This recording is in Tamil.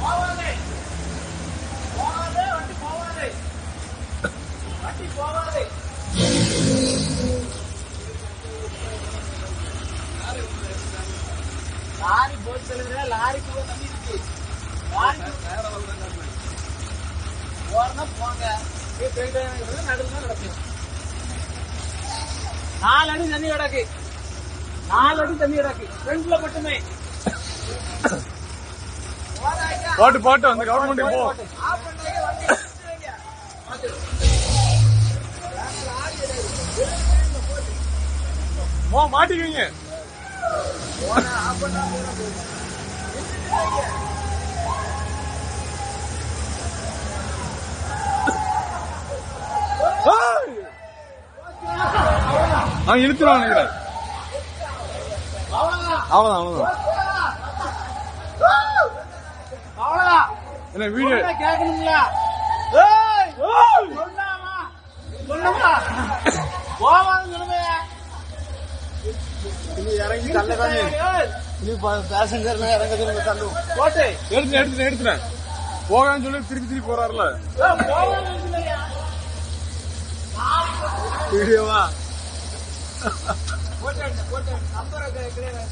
போவாதே போவாதே வண்டி போவாதே வண்டி போவாதே லாரி போட்டு செல்லுற லாரிக்கு போய் தண்ணி இருக்கு லாரிக்கு போறனா போங்க நடுவில் நடக்கும் நாலு அடி தண்ணி கிடக்கு நாலு அடி தண்ணி கிடக்கு ஃப்ரண்ட்ல மட்டுமே போட்டு போட்டு அந்த கவர்மெண்ட் போ. ஆஃப் போ மாட்டிக்குவீங்க போனா அவன் இழுத்துருவான் நினைக்கிறேன் அவ்வளவுதான் அவ்வளவுதான். என்ன சொன்னா கேட்கணுங்களா ஏய் சொன்னாமா சொன்னமா போவான்னு சொல்லுங்க இறங்கி தள்ளதானே நீ பேசஞ்சர் இறங்க சொல்லுங்க தள்ளுவோம் போட்டு. எடுத்து எடுத்து எடுத்துறேன். போகான்னு சொல்லி திருப்பி திருப்பி போறாருல. வீடியோவா? போட்டு போட்டு. நம்பர் கிடையாது